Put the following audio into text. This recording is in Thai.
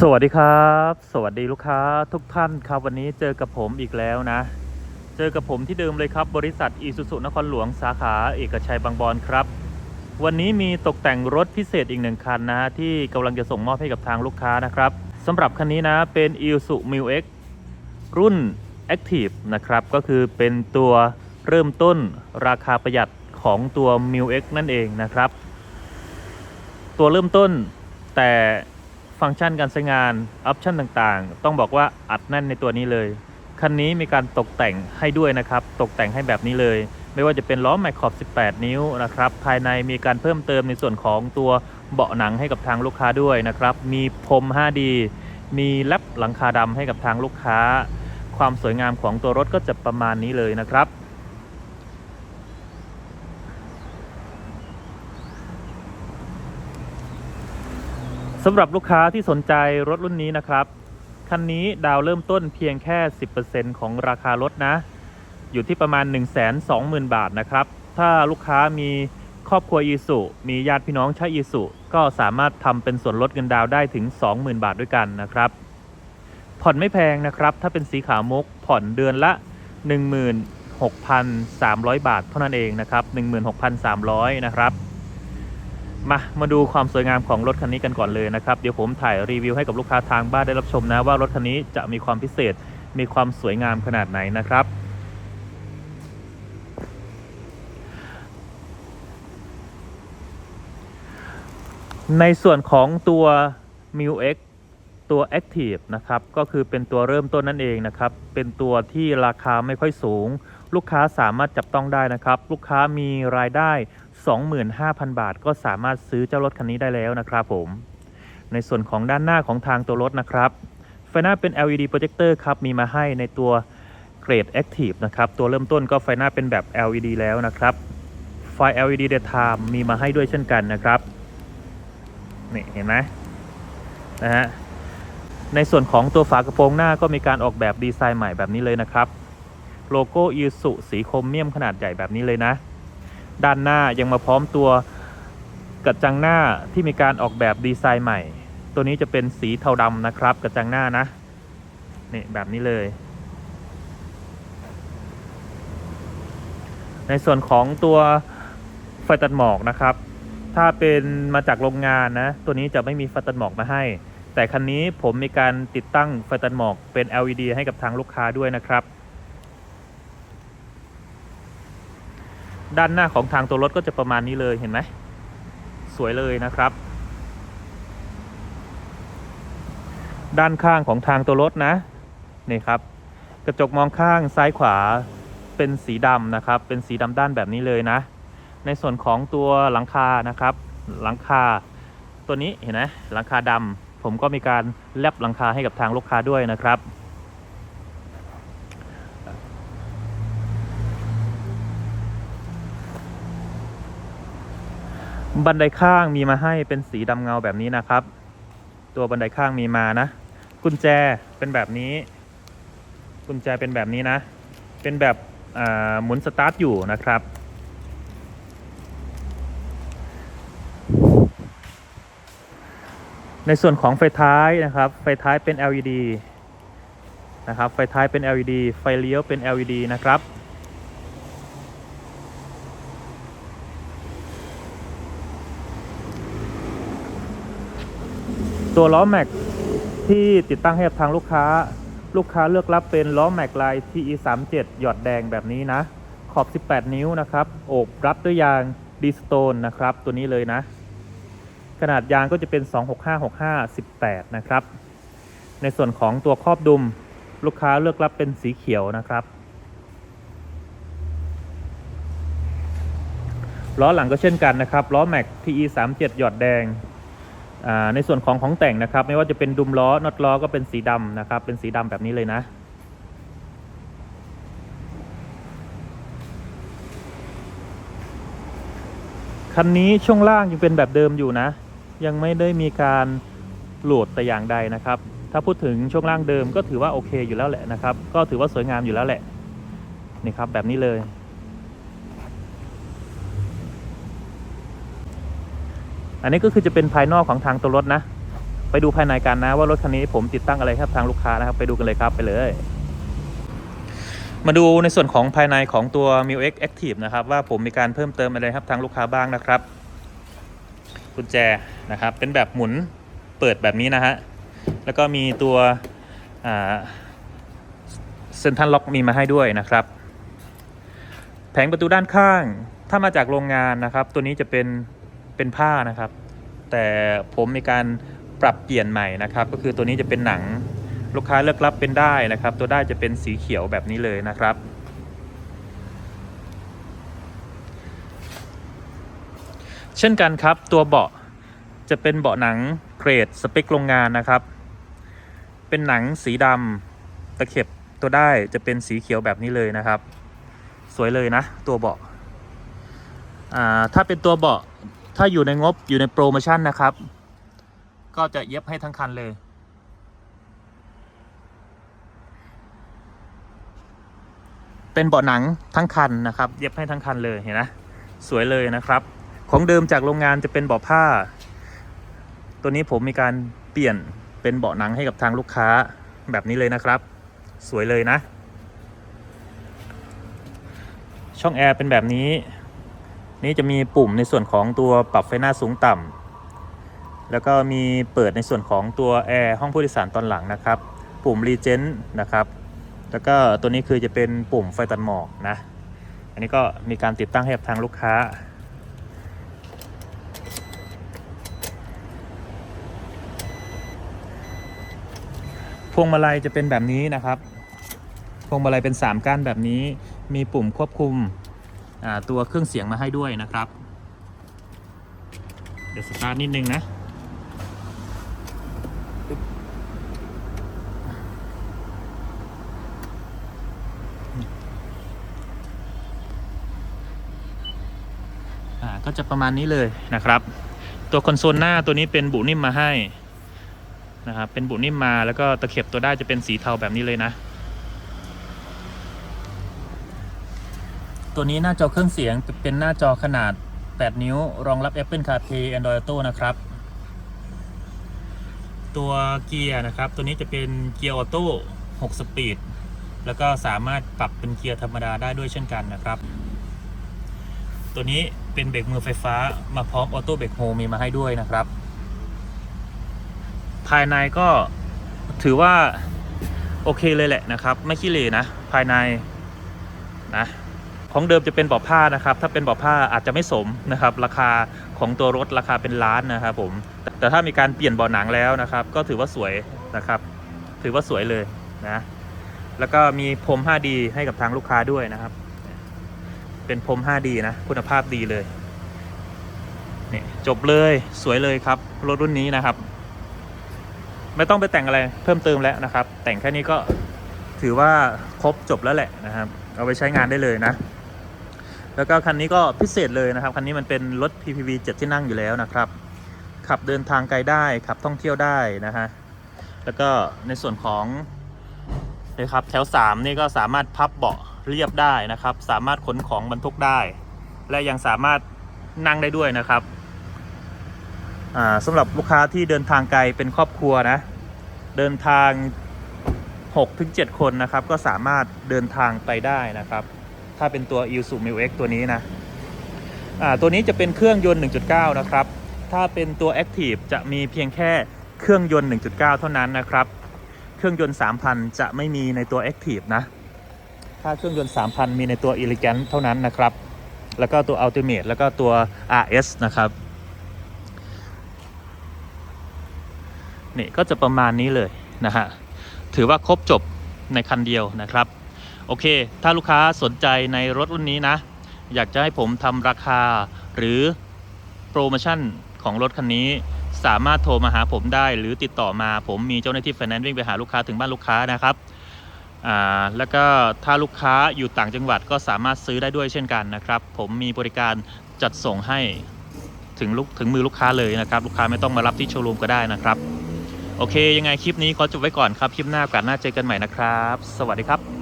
สวัสดีครับ สวัสดีลูกค้าทุกท่านครับวันนี้เจอกับผมอีกแล้วนะ เจอกับผมที่เดิมเลยครับ บริษัทอีซูซุนครหลวงสาขาเอกชัยบางบอนครับ วันนี้มีตกแต่งรถพิเศษอีกหนึ่งคันนะฮะที่กำลังจะส่งมอบให้กับทางลูกค้านะครับสำหรับคันนี้นะเป็น i s u m i l X รุ่น Active นะครับก็คือเป็นตัวเริ่มต้นราคาประหยัดของตัว m i l X นั่นเองนะครับ ตัวเริ่มต้นแต่ ฟังก์ชันการใช้งานออปชันต่างๆ ต้องบอกว่าอัดแน่นในตัวนี้เลย คันนี้มีการตกแต่งให้ด้วยนะครับ ตกแต่งให้แบบนี้เลย ไม่ว่าจะเป็นล้อแม็กขอบ 18 นิ้วนะครับ ภายในมีการเพิ่มเติมในส่วนของตัวเบาะหนังให้กับทางลูกค้าด้วยนะครับ มีพรม 5D มีแลปหลังคาดำให้กับทางลูกค้า ความสวยงามของตัวรถก็จะประมาณนี้เลยนะครับ สำหรับลูกค้าที่สนใจรถรุ่นนี้นะครับ คันนี้ดาวเริ่มต้นเพียงแค่ 10%ของราคารถนะ อยู่ที่ประมาณ 1 2 0 0 0 0 บาทนะครับ ถ้าลูกค้ามีครอบครัวอีสุมีญาติพี่น้องใช้อีสุก็สามารถทำเป็นส่วนลดเงินดาวได้ถึง 20,000 บาทด้วยกันนะครับ ผ่อนไม่แพงนะครับ ถ้าเป็นสีขาวมุกผ่อนเดือนละ 16,300 บาทเท่านั้นเองนะครับ 16,300 นะครับ มา มาดูความสวยงามของรถคันนี้กันก่อนเลยนะครับ เดี๋ยวผมถ่ายรีวิวให้กับลูกค้าทางบ้านได้รับชมนะ ว่ารถคันนี้จะมีความพิเศษ มีความสวยงามขนาดไหนนะครับในส่วนของตัว m i u X ตัว Active นะครับ ก็คือเป็นตัวเริ่มต้นนั่นเองนะครับ เป็นตัวที่ราคาไม่ค่อยสูง ลูกค้าสามารถจับต้องได้นะครับ ลูกค้ามีรายได้ 25,000 บาท ก็สามารถซื้อเจ้ารถคันนี้ได้แล้วนะครับผม ในส่วนของด้านหน้าของทางตัวรถนะครับ ไฟหน้าเป็น LED projector ครับ มีมาให้ในตัวเกรด Active นะครับ ตัวเริ่มต้นก็ไฟหน้าเป็นแบบ LED แล้วนะครับ ไฟ LED daytime มีมาให้ด้วยเช่นกันนะครับ นี่เห็นไหมนะฮะ ในส่วนของตัวฝากระโปรงหน้าก็มีการออกแบบดีไซน์ใหม่แบบนี้เลยนะครับ โลโก้อีสุสีโครเมียมขนาดใหญ่แบบนี้เลยนะ ด้านหน้ายังมาพร้อมตัวกระจังหน้าที่มีการออกแบบดีไซน์ใหม่ ตัวนี้จะเป็นสีเทาดำนะครับกระจังหน้านะนี่แบบนี้เลย ในส่วนของตัวไฟตัดหมอกนะครับ ถ้าเป็นมาจากโรงงานนะ ตัวนี้จะไม่มีไฟตัดหมอกมาให้ แต่คันนี้ผมมีการติดตั้งไฟตัดหมอกเป็น LED ให้กับทางลูกค้าด้วยนะครับ ด้านหน้าของทางตัวรถก็จะประมาณนี้เลยเห็นไหมสวยเลยนะครับ ด้านข้างของทางตัวรถนะนี่ครับ กระจกมองข้างซ้ายขวาเป็นสีดำนะครับ เป็นสีดำด้านแบบนี้เลยนะ ในส่วนของตัวหลังคานะครับ หลังคาตัวนี้เห็นไหมหลังคาดำผมก็มีการแลบหลังคาให้กับทางลูกค้าด้วยนะครับ บันไดข้างมีมาให้เป็นสีดำเงาแบบนี้นะครับ ตัวบันไดข้างมีมานะ กุญแจเป็นแบบนี้ กุญแจเป็นแบบนี้นะ เป็นแบบอ่าหมุนสตาร์ทอยู่นะครับ ในส่วนของไฟท้ายนะครับ ไฟท้ายเป็น LED นะครับ ไฟท้ายเป็น LED ไฟเลี้ยวเป็น LED นะครับ ตัวล้อแม็กที่ติดตั้งให้กับทางลูกค้า ลูกค้าเลือกรับเป็นล้อแม็กลาย TE 3 7หยอดแดงแบบนี้นะ ขอบ 18 นิ้วนะครับ โอบรับด้วยยางดีสโตนนะครับ ตัวนี้เลยนะ ขนาดยางก็จะเป็น 265 65 18 นะครับ ในส่วนของตัวครอบดุม ลูกค้าเลือกรับเป็นสีเขียวนะครับล้อหลังก็เช่นกันนะครับล้อแม็ก TE 3 7หยอดแดง ในส่วนของของแต่งนะครับ ไม่ว่าจะเป็นดุมล้อน็อตล้อก็เป็นสีดำนะครับ เป็นสีดำแบบนี้เลยนะคันนี้ช่วงล่างยังเป็นแบบเดิมอยู่นะ ยังไม่ได้มีการโหลดแต่อย่างใดนะครับ ถ้าพูดถึงช่วงล่างเดิมก็ถือว่าโอเคอยู่แล้วแหละนะครับ ก็ถือว่าสวยงามอยู่แล้วแหละนี่ครับแบบนี้เลย อันนี้ก็คือจะเป็นภายนอกของทางตัวรถนะ ไปดูภายในกันนะว่ารถคันนี้ผมติดตั้งอะไรครับทางลูกค้านะครับ ไปดูกันเลยครับไปเลย มาดูในส่วนของภายในของตัว m i u X Active นะครับ ว่าผมมีการเพิ่มเติมอะไรครับทางลูกค้าบ้างนะครับกุญแจนะครับ เป็นแบบหมุนเปิดแบบนี้นะฮะแล้วก็มีตัวเซนทันล็อกมีมาให้ด้วยนะครับ แผงประตูด้านข้างถ้ามาจากโรงงานนะครับ ตัวนี้จะเป็น เป็นผ้านะครับ แต่ผมมีการปรับเปลี่ยนใหม่นะครับ ก็คือตัวนี้จะเป็นหนังลูกค้าเลือกรับเป็นได้นะครับ ตัวได้จะเป็นสีเขียวแบบนี้เลยนะครับเช่นกันครับตัวเบาะจะเป็นเบาะหนังเกรดสเปคโรงงานนะครับ เป็นหนังสีดำตะเข็บตัวได้จะเป็นสีเขียวแบบนี้เลยนะครับ สวยเลยนะ ตัวเบาะถ้าเป็นตัวเบาะ ถ้าอยู่ในงบอยู่ในโปรโมชั่นนะครับ ก็จะเย็บให้ทั้งคันเลย เป็นเบาะหนังทั้งคันนะครับ เย็บให้ทั้งคันเลยเห็นนะสวยเลยนะครับ ของเดิมจากโรงงานจะเป็นเบาะผ้า ตัวนี้ผมมีการเปลี่ยนเป็นเบาะหนังให้กับทางลูกค้าแบบนี้เลยนะครับ สวยเลยนะ ช่องแอร์เป็นแบบนี้ นี่จะมีปุ่มในส่วนของตัวปรับไฟหน้าสูงต่ำแล้วก็มีเปิดในส่วนของตัวแอร์ห้องผู้โดยสารตอนหลังนะครับ ปุ่มรีเจนต์นะครับ แล้วก็ตัวนี้คือจะเป็นปุ่มไฟตัดหมอกนะ อันนี้ก็มีการติดตั้งให้กับทางลูกค้าพวงมาลัยจะเป็นแบบนี้นะครับ พวงมาลัยเป็น 3 ก้านแบบนี้ มีปุ่มควบคุม ตัวเครื่องเสียงมาให้ด้วยนะครับ เดี๋ยวสตาร์ทนิดนึงนะก็จะประมาณนี้เลยนะครับ ตัวคอนโซลหน้าตัวนี้เป็นบุนิ่มมาให้นะครับเป็นบุนิ่มมาแล้วก็ตะเข็บตัวได้จะเป็นสีเทาแบบนี้เลยนะ ตัวนี้หน้าจอเครื่องเสียงเป็นหน้าจอขนาด 8 นิ้ว รองรับ Apple CarPlay Android Auto นะครับ ตัวเกียร์นะครับ ตัวนี้จะเป็นเกียร์ออโต้6สปีด แล้วก็สามารถปรับเป็นเกียร์ธรรมดาได้ด้วยเช่นกันนะครับ ตัวนี้เป็นเบรกมือไฟฟ้ามาพร้อมออโต้เบรกโฮมีมาให้ด้วยนะครับ ภายในก็ถือว่าโอเคเลยแหละนะครับ ไม่ขี้เหร่นะ ภายในนะ ของเดิมจะเป็นเบาะผ้านะครับ ถ้าเป็นเบาะผ้าอาจจะไม่สมนะครับ ราคาของตัวรถราคาเป็นล้านนะครับผม แต่ถ้ามีการเปลี่ยนเบาะหนังแล้วนะครับ ก็ถือว่าสวยนะครับ ถือว่าสวยเลยนะแล้วก็มีพรม 5D ให้กับทางลูกค้าด้วยนะครับ เป็นพรม 5D นะคุณภาพดีเลยนี่จบเลยสวยเลยครับ รถรุ่นนี้นะครับ ไม่ต้องไปแต่งอะไรเพิ่มเติมแล้วนะครับ แต่งแค่นี้ก็ถือว่าครบจบแล้วแหละนะครับ เอาไปใช้งานได้เลยนะ แล้วก็คันนี้ก็พิเศษเลยนะครับ คันนี้มันเป็นรถ PPV 7 ที่นั่งอยู่แล้วนะครับ ขับเดินทางไกลได้ขับท่องเที่ยวได้นะฮะ แล้วก็ในส่วนของนะครับแถว 3 นี่ก็สามารถพับเบาะเรียบได้นะครับ สามารถขนของบรรทุกได้ และยังสามารถนั่งได้ด้วยนะครับสำหรับลูกค้าที่เดินทางไกลเป็นครอบครัวนะ เดินทาง 6-7 คนนะครับ ก็สามารถเดินทางไปได้นะครับ ถ้าเป็นตัว i s u m i x ตัวนี้นะอ่าตัวนี้จะเป็นเครื่องยนต์ 1.9 นะครับ ถ้าเป็นตัว Active จะมีเพียงแค่เครื่องยนต์ 1.9 เท่านั้นนะครับ เครื่องยนต์ 3,000 จะไม่มีในตัว Active นะ ถ้าเครื่องยนต์ 3,000 มีในตัว Elegant เท่านั้นนะครับ แล้วก็ตัว Ultimate แล้วก็ตัว RS นะครับนี่ก็จะประมาณนี้เลยนะฮะ ถือว่าครบจบในคันเดียวนะครับ โอเค ถ้าลูกค้าสนใจในรถรุ่นนี้นะ อยากจะให้ผมทำราคาหรือโปรโมชั่นของรถคันนี้ สามารถโทรมาหาผมได้หรือติดต่อมาผมมีเจ้าหน้าที่ไฟแนนซ์วิ่งไปหาลูกค้าถึงบ้านลูกค้านะครับอ่าแล้วก็ถ้าลูกค้าอยู่ต่างจังหวัดก็สามารถซื้อได้ด้วยเช่นกันนะครับ ผมมีบริการจัดส่งให้ถึงลูกถึงมือลูกค้าเลยนะครับ ลูกค้าไม่ต้องมารับที่โชว์รูมก็ได้นะครับ โอเค ยังไงคลิปนี้ขอจบไว้ก่อนครับ คลิปหน้าโอกาสหน้าเจอกันใหม่นะครับ สวัสดีครับ